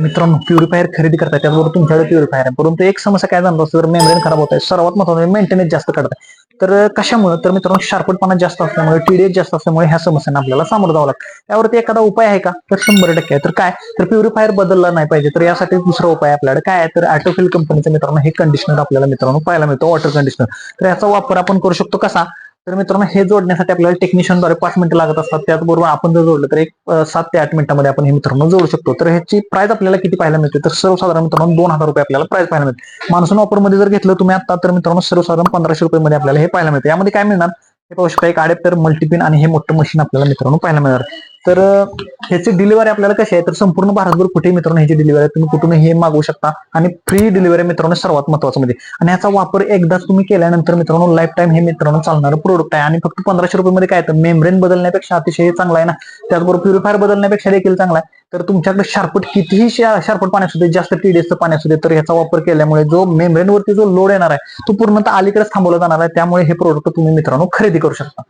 मित्रांनो प्युरिफायर खरेदी करताय त्याचबरोबर तुमच्याकडे प्युरिफायर आहे. परंतु एक समस्या काय जाणवत असतं तर मेम्ब्रेन खराब होत आहे सर्वात महत्वाचं म्हणजे मेंटेनन्स जास्त करत आहे तर कशामुळे? तर मित्रांनो शार्पटपणा जास्त असल्यामुळे टीडीएस जास्त असल्यामुळे ह्या समस्यांना आपल्याला सामोरं जावं लागतं. यावरती एखादा उपाय आहे का? तर शंभर टक्के आहे. तर काय? तर प्युरिफायर बदलला नाही पाहिजे. तर यासाठी दुसरा उपाय आपल्याकडे काय आहे? तर ॲटोफिल कंपनीचं मित्रांनो हे कंडिशनर आपल्याला मित्रांनो पाहायला मिळतं. वॉटर कंडिशनर तर याचा वापर आपण करू शकतो कसा? तर मित्रांनो हे जोडण्यासाठी आपल्याला टेक्निशियनद्वारे पाच मिनिटं लागत असतात. त्याचबरोबर आपण जर जोडलं तर एक सात ते आठ मिनिटांमध्ये आपण हे मित्रांनो जोडू शकतो. तर ह्याची प्राइस आपल्याला किती पाहायला मिळते? तर सर्वसाधारण मित्रांनो दोन हजार रुपये आपल्याला प्राइस पाहायला मिळते. मान्सून ऑफरमध्ये जर घेतलं तुम्ही आता तर मित्रांनो सर्वसाधारण पंधराशे रुपये मध्ये आपल्याला हे पाहायला मिळते. यामध्ये काय मिळणार? हे पाहू शकता एक अडेप्टर मल्टीपिन आणि हे मोठं मशीन आपल्याला मित्रांनो पाहायला मिळणार. तर ह्याची डिलिव्हरी आपल्याला कशी आहे? तर संपूर्ण भारतभर कुठे मित्रांनो ह्याची डिलिव्हरी तुम्ही कुठून हे मागवू शकता. आणि फ्री डिलिव्हरी मित्रांनो सर्वात महत्वाचं म्हणजे. आणि ह्याचा वापर एकदाच तुम्ही केल्यानंतर मित्रांनो लाईफ टाईम हे मित्रांनो चालणारं प्रोडक्ट आहे. आणि फक्त पंधराशे रुपये मध्ये काय तर मेम्ब्रेन बदलण्यापेक्षा अतिशय चांगला आहे ना. त्याचबरोबर प्युरिफायर बदलण्यापेक्षा देखील चांगला आहे. तर तुमच्याकडे शार्पट कितीही शार्पट शार्पट पाण्यात सुद्धा जास्त टीडीएसचं पाण्यात सुद्धा तर ह्याचा वापर केल्यामुळे जो मेम्ब्रेनवरती जो लोड येणार आहे तो पूर्णतः अलीकडेच थांबवला जाणार आहे. त्यामुळे हे प्रोडक्ट तुम्ही मित्रांनो खरेदी करू शकता.